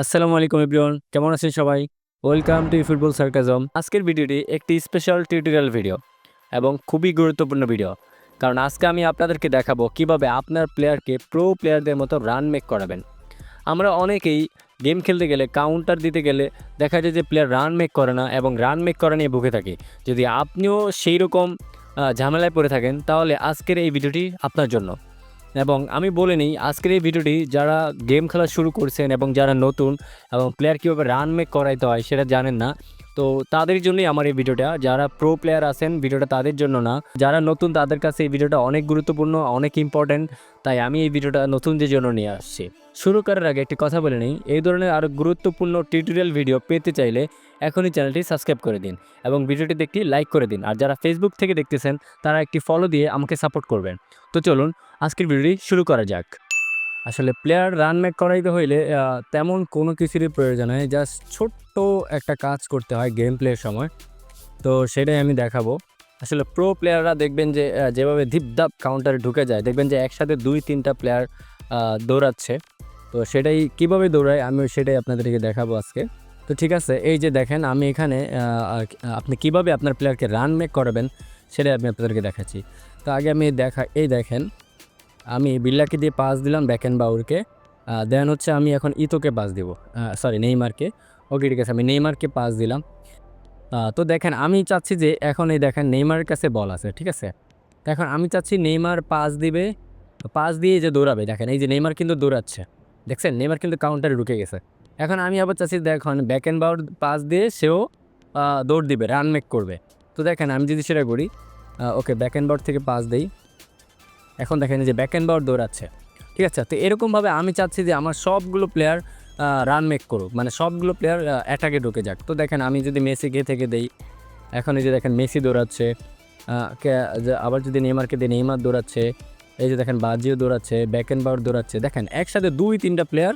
আসসালামু আলাইকুম এভরিওয়ান, কেমন আছেন সবাই? ওয়েলকাম টু ফুটবল সার্কাজম আজকের ভিডিওটি একটি স্পেশাল টিউটোরিয়াল ভিডিও এবং খুবই গুরুত্বপূর্ণ ভিডিও কারণ আজকে আমি আপনাদেরকে দেখাবো কীভাবে আপনার প্লেয়ারকে প্রো প্লেয়ারদের মতো রান মেক করাবেন। আমরা অনেকেই গেম খেলতে গেলে কাউন্টার দিতে গেলে দেখা যায় যে প্লেয়ার রান মেক করে না এবং রান মেক করা নিয়ে ভুগে থাকি। যদি আপনিও সেই রকম ঝামেলায় পড়ে থাকেন, তাহলে আজকের এই ভিডিওটি আপনার জন্য। এবং আমি বলে নিই, আজকের এই ভিডিওটি যারা গেম খেলা শুরু করছেন এবং যারা নতুন এবং প্লেয়ার কীভাবে রান মেক করাইতে হয় সেটা জানেন না। তো তাদের জন্যই আমার এই ভিডিওটা। যারা প্রো প্লেয়ার আছেন, ভিডিওটা তাদের জন্য না। যারা নতুন, তাদের কাছে এই ভিডিওটা অনেক গুরুত্বপূর্ণ, অনেক ইম্পর্ট্যান্ট তাই আমি এই ভিডিওটা নতুনদের জন্য নিয়ে আসছি। শুরু করার আগে একটি কথা বলে নিই। এই ধরনের আরও গুরুত্বপূর্ণ টিউটোরিয়াল ভিডিও পেতে চাইলে এখনই চ্যানেলটি সাবস্ক্রাইব করে দিন এবং ভিডিওটিতে একটি লাইক করে দিন। আর যারা ফেসবুক থেকে দেখতেছেন, তারা একটি ফলো দিয়ে আমাকে সাপোর্ট করবেন। তো চলুন, আজকের ভিডিওটি শুরু করা যাক। আসলে প্লেয়ার রান ম্যাক করাইতে হইলে তেমন কোনো কিছুরই প্রয়োজন হয় জাস্ট ছোট্ট একটা কাজ করতে হয় গেম প্লের সময়। তো সেটাই আমি দেখাবো। আসলে প্রো প্লেয়াররা দেখবেন যে যেভাবে ধিপধাপ কাউন্টারে ঢুকে যায়, দেখবেন যে একসাথে দুই, তিনটা প্লেয়ার দৌড়াচ্ছে। তো সেটাই কীভাবে দৌড়ায় আমি সেটাই আপনাদেরকে দেখাবো আজকে। তো ঠিক আছে, এই যে দেখেন, আমি এখানে আপনি কীভাবে আপনার প্লেয়ারকে রান মেক করাবেন, সেটাই আমি আপনাদেরকে দেখাচ্ছি। তো আগে আমি দেখা, এই দেখেন আমি বিল্লাকে দিয়ে পাস দিলাম ব্যাকেন বাউরকে দেন হচ্ছে আমি এখন ইতোকে পাস দিব। সরি নেইমারকে। ওকে ঠিক আছে, আমি নেইমারকে পাস দিলাম। তো দেখেন, আমি চাচ্ছি যে এখন এই দেখেন নেইমারের কাছে বল আছে, ঠিক আছে? এখন আমি চাচ্ছি নেইমার পাস দিবে পাস দিয়ে যে দৌড়াবে, দেখেন, এই যে নেইমার কিন্তু দৌড়াচ্ছে। দেখছেন, নেইমার কিন্তু কাউন্টারে ঢুকে গেছে। এখন আমি আবার চাচ্ছি দেখুন ব্যাকেন বাউর পাস দিয়ে সেও দৌড় দিবে রান মেক করবে। তো দেখেন, আমি যদি সেটা করি ওকে ব্যাক ব্যাকেন বাউর থেকে পাস দেই। এখন দেখেন যে ব্যাক অ্যান্ড বাউট দৌড়াচ্ছে। ঠিক আছে? তো এরকমভাবে আমি চাচ্ছি যে আমার সবগুলো প্লেয়ার রান মেক করুক। মানে সবগুলো প্লেয়ার অ্যাটাকে ঢুকে যাক। তো দেখেন আমি যদি মেসিকে থেকে দেই, এখন এই যে দেখেন মেসি দৌড়াচ্ছে আবার যদি নেইমারকে দিই, নেইমার দৌড়াচ্ছে, এই যে দেখেন বাজিও দৌড়াচ্ছে ব্যাক অ্যান্ড বাউট দৌড়াচ্ছে। দেখেন একসাথে দুই তিনটা প্লেয়ার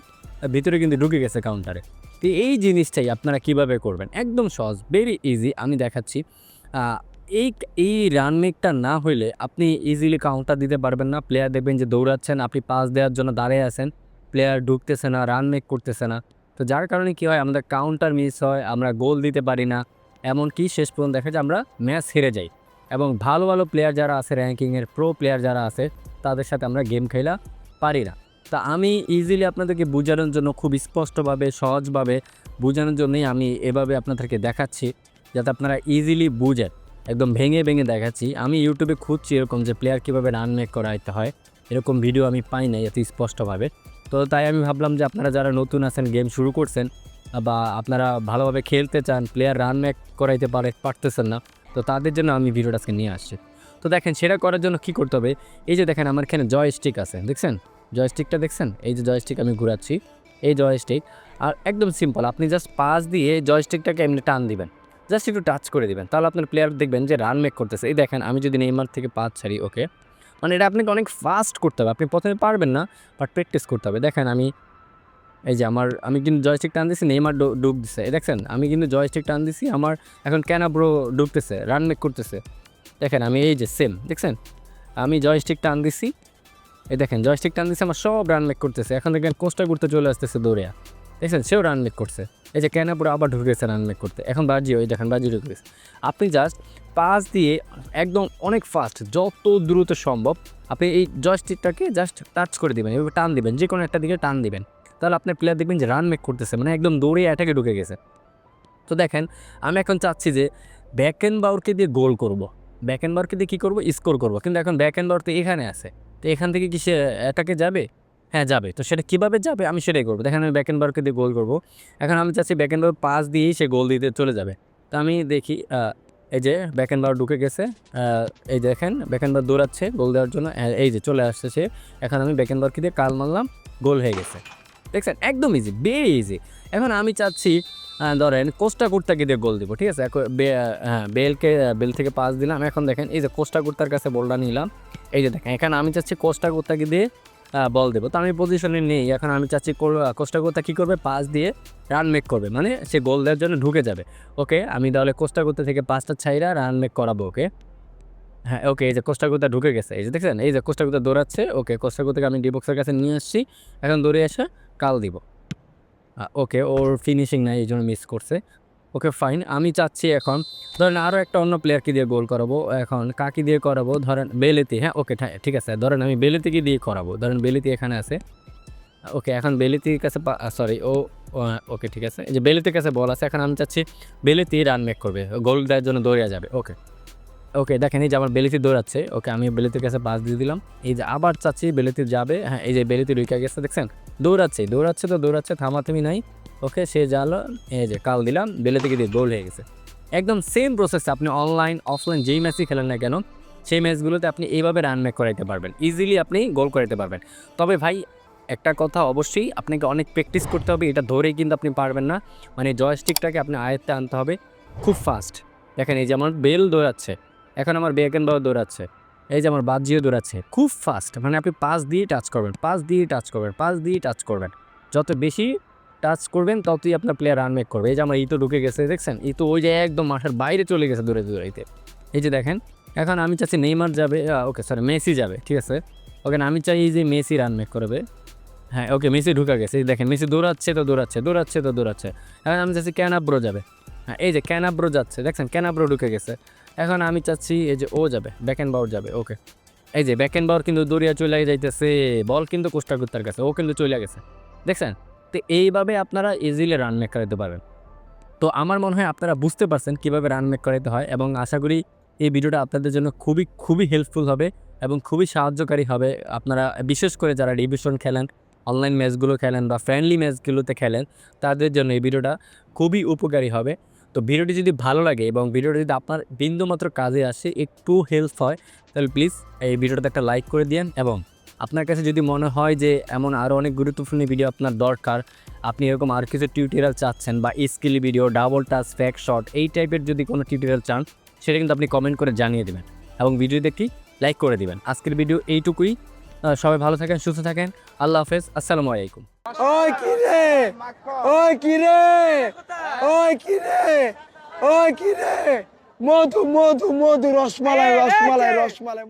ভিতরে কিন্তু ঢুকে গেছে কাউন্টারে তো এই জিনিসটাই আপনারা কীভাবে করবেন? একদম সহজ ভেরি ইজি আমি দেখাচ্ছি। এই এই রান মেকটা না হইলে আপনি ইজিলি কাউন্টার দিতে পারবেন না। প্লেয়ার দেখবেন যে দৌড়াচ্ছেন, আপনি পাস দেওয়ার জন্য দাঁড়িয়ে আছেন। প্লেয়ার ঢুকতেছে না রান মেক করতেছে না। তো যার কারণে কি হয়, আমাদের কাউন্টার মিস হয়, আমরা গোল দিতে পারি না। এমনকি শেষ পর্যন্ত দেখা যায় আমরা ম্যাচ হেরে যাই। এবং ভালো ভালো প্লেয়ার যারা আছে র্যাঙ্কিংয়ের প্রো প্লেয়ার যারা আছে, তাদের সাথে আমরা গেম খেলা পারি না। তা আমি ইজিলি আপনাদেরকে বোঝানোর জন্য খুব স্পষ্টভাবে, সহজভাবে বোঝানোর জন্যই আমি এভাবে আপনাদেরকে দেখাচ্ছি। যাতে আপনারা ইজিলি বুঝেন। একদম ভেঙে ভেঙে দেখাচ্ছি। আমি ইউটিউবে খুঁজছি এরকম যে প্লেয়ার কীভাবে রান মেক করাইতে হয়। এরকম ভিডিও আমি পাই নাই, এত স্পষ্টভাবে। তো তাই আমি ভাবলাম যে আপনারা যারা নতুন আছেন গেম শুরু করছেন, বা আপনারা ভালোভাবে খেলতে চান প্লেয়ার রান মেক করাইতে পারে পারতেছেন না, তো তাদের জন্য আমি ভিডিওটা আজকে নিয়ে আসছি। তো দেখেন, সেটা করার জন্য কি করতে হবে? এই যে দেখেন, আমার এখানে জয়স্টিক আছে, দেখছেন? জয়স্টিকটা দেখছেন? এই যে জয়স্টিক আমি ঘুরাচ্ছি, এই জয়স্টিক আর একদম সিম্পল আপনি জাস্ট পাস দিয়ে জয়স্টিকটাকে এমনি টান দিবেন। জাস্ট একটু টাচ করে দিবেন। তাহলে আপনার প্লেয়ার দেখবেন যে রান মেক করতেছে। এই দেখেন, আমি যদি নেইমার থেকে পাঁচ ছাড়ি ওকে মানে এটা আপনাকে অনেক ফাস্ট করতে হবে। আপনি প্রথমে পারবেন না বাট প্র্যাকটিস করতে হবে। দেখেন, আমি এই যে আমার, আমি কিন্তু জয়স্টিক টান দিছি নেইমার ডুব দিছে। এই দেখছেন, আমি কিন্তু জয়স্টিক টান দিছি, আমার এখন কেনা ব্রো ডুবতেছে রান মেক করতেছে। দেখেন, আমি এই যে সেম দেখছেন? আমি জয়স্টিক টান দিছি। এই দেখেন জয়স্টিক টান দিছে, আমার সব রান মেক করতেছে। এখন দেখেন কোস্টা করতে চলে আসতেছে দৌড়িয়া দেখছেন, সেও রান মেক করছে। এই যে কেনা পুরো আবার ঢুকে গেছে রান মেক করতে? এখন বাজি, ওই দেখেন, বাজি ঢুকে গেছে আপনি জাস্ট পাস দিয়ে একদম অনেক ফাস্ট যত দ্রুত সম্ভব, আপনি এই জয়স্টিকটাকে জাস্ট টাচ করে দিবেন, এভাবে টান দিবেন যে কোনো একটা দিকে টান দিবেন। তাহলে আপনার প্লেয়ার দেখবেন যে রান মেক করতেছে মানে একদম দৌড়ে অ্যাটাকে ঢুকে গেছে। তো দেখেন, আমি এখন চাচ্ছি যে ব্যাক অ্যান্ড বাউরকে দিয়ে গোল করব। ব্যাক অ্যান্ড বাউরকে দিয়ে কী করব? স্কোর করব। কিন্তু এখন ব্যাক অ্যান্ড বাউর তো এখানে আছে। তো এখান থেকে কি সে অ্যাটাকে যাবে? হ্যাঁ যাবে। তো সেটা কীভাবে যাবে? আমি সেটাই করব। দেখেন, আমি ব্যাক অ্যান্ড বাউরকে দিয়ে গোল করব। এখন আমি চাচ্ছি ব্যাক অ্যান্ড বাউর পাস দিয়েই সে গোল দিতে চলে যাবে। তো আমি দেখি এই যে ব্যাক অ্যান্ড বাউর ঢুকে গেছে এই দেখেন ব্যাক অ্যান্ড বার দৌড়াচ্ছে গোল দেওয়ার জন্য এই যে চলে আসছে সে। এখন আমি ব্যাক অ্যান্ড বারকে দিয়ে কাল মারলাম গোল হয়ে গেছে। দেখছেন? একদম ইজি ভেরি ইজি এখন আমি চাচ্ছি ধরেন কোস্টা কুর্তাকে দিয়ে গোল দিব, ঠিক আছে? এখন হ্যাঁ বেলকে, বেল থেকে পাস দিলাম। এখন দেখেন, এই যে কোস্টা কুর্তার কাছে বলটা নিলাম। এই যে দেখেন, এখানে আমি চাচ্ছি কোস্টা কুর্তাকে দিয়ে বল দেবো। তো আমি পজিশনে নেই। এখন আমি চাচ্ছি কো- কোস্টা কুর্তা কী করবে? পাস দিয়ে রান মেক করবে। মানে সে গোল দেওয়ার জন্য ঢুকে যাবে। ওকে, আমি তাহলে কোস্টা কুর্তা থেকে পাঁচটা ছাইরা রান মেক করাবো, ওকে? হ্যাঁ ওকে, এই যে কোস্টাগুতা ঢুকে গেছে। এই যে দেখছেন? এই যে কোস্টাগুতা দৌড়াচ্ছে, ওকে, কোস্টাগুতাকে আমি ডিবক্সের কাছে নিয়ে আসছি। এখন দৌড়ে এসে কাল দিব। ওকে, ওর ফিনিশিং নাই, এই জন্য মিস করছে। ওকে ফাইন আমি চাচ্ছি এখন, ধরেন আরও একটা অন্য প্লেয়ারকে দিয়ে গোল করাবো। এখন কাকে দিয়ে করাবো? ধরেন বেলেতি হ্যাঁ? ওকে ঠিক আছে। ধরেন আমি বেলেতিকে দিয়ে করাবো। ধরেন বেলেতি এখানে আছে। ওকে এখন বেলেতির কাছে সরি ও ওকে ঠিক আছে। এই যে বেলেতির কাছে বল আছে, এখন আমি চাচ্ছি বেলেতি রান মেক করবে। গোল দেওয়ার জন্য দৌড়িয়ে যাবে। ওকে ওকে দেখেন এই যে আমার বেলেতি দৌড়াচ্ছে। ওকে আমি বেলেতির কাছে পাস দিয়ে দিলাম। এই যে আবার চাচ্ছি বেলেতি যাবে। হ্যাঁ এই যে বেলেতি রুইকা গেছে, দেখছেন? দৌড়াচ্ছে দৌড়াচ্ছে তো দৌড়াচ্ছে থামাথামি নাই। ওকে, সে জালো এই যে কাল দিলাম, বেলে থেকে দিয়ে গোল হয়ে গেছে। একদম সেম প্রসেস আপনি অনলাইন অফলাইন যেই ম্যাচই খেলেন না কেন, সেই ম্যাচগুলোতে আপনি এইভাবে রান মেক করাইতে পারবেন। ইজিলি আপনি গোল করাইতে পারবেন। তবে ভাই, একটা কথা অবশ্যই, আপনাকে অনেক প্র্যাকটিস করতে হবে, এটা ধরেই কিন্তু আপনি পারবেন না। মানে জয়স্টিকটাকে আপনি আয়ত্তে আনতে হবে খুব ফাস্ট দেখেন, এই যে আমার বেল দৌড়াচ্ছে, এখন আমার বেকেন বাও দৌড়াচ্ছে, এই যে আমার বাজিও দৌড়াচ্ছে, খুব ফাস্ট মানে আপনি পাস দিয়ে টাচ করবেন পাস দিয়ে টাচ করবেন পাস দিয়ে টাচ করবেন। যত বেশি টাচ করবেন, ততই আপনার প্লেয়ার রান মেক করবে। এই যে আমার ইতো ঢুকে গেছে, দেখছেন? ই তো ওই যে একদম মাঠের বাইরে চলে গেছে দূরে দূরাইতে। এই যে দেখেন, এখন আমি চাচ্ছি নেইমার যাবে ওকে সরি মেসি যাবে, ঠিক আছে? ওকে আমি চাই যে মেসি রান মেক করবে। হ্যাঁ ওকে, মেসি ঢুকে গেছে দেখেন, মেসি দৌড়াচ্ছে তো দৌড়াচ্ছে দৌড়াচ্ছে তো দৌড়াচ্ছে। এখন আমি চাচ্ছি ক্যানাব্রো যাবে। হ্যাঁ এই যে ক্যানাব্রো যাচ্ছে, দেখছেন? ক্যানাব্রো ঢুকে গেছে। এখন আমি চাচ্ছি এই যে ও যাবে ব্যাক ব্যাকেন বাউর যাবে, ওকে। এই যে ব্যাক ব্যাকেন বাউর কিন্তু দৌড়িয়া চলে যাইতেছে, বল কিন্তু কোস্টা কুত্তার কাছে, ও কিন্তু চলে গেছে, দেখছেন? তো এইভাবে আপনারা ইজিলি রান মেক করাতে পারেন। তো আমার মনে হয় আপনারা বুঝতে পারছেন কীভাবে রান মেক করাতে হয় এবং আশা করি এই ভিডিওটা আপনাদের জন্য খুবই খুবই হেল্পফুল হবে এবং খুবই সাহায্যকারী হবে। আপনারা বিশেষ করে যারা ডিভিশন খেলেন অনলাইন ম্যাচগুলো খেলেন বা ফ্রেন্ডলি ম্যাচগুলোতে খেলেন, তাদের জন্য এই ভিডিওটা খুবই উপকারী হবে। তো ভিডিওটি যদি ভালো লাগে এবং ভিডিওটি যদি আপনার বিন্দুমাত্র কাজে আসে, একটু হেল্প হয়, তাহলে প্লিজ এই ভিডিওটাতে একটা লাইক করে দিন এবং আপনার কাছে যদি মনে হয় যে এমন আরও অনেক গুরুত্বপূর্ণ ভিডিও আপনার দরকার আপনি এরকম আর কিছু টিউটোরিয়াল চাচ্ছেন বা skill video double touch fake shot এই টাইপের যদি কোনো টিউটোরিয়াল চান সেটা কিন্তু আপনি কমেন্ট করে জানিয়ে দেবেন এবং ভিডিও দেখি লাইক করে দিবেন। আজকের ভিডিও এইটুকুই। সবাই ভালো থাকেন সুস্থ থাকেন। আল্লাহ হাফেজ। আসসালামু আলাইকুম। ওই কি রে? ওই কি রে? ওই কি রে? ওই কি রে? মধু মধু মধু রসমালাই রসমালাই রসমালাই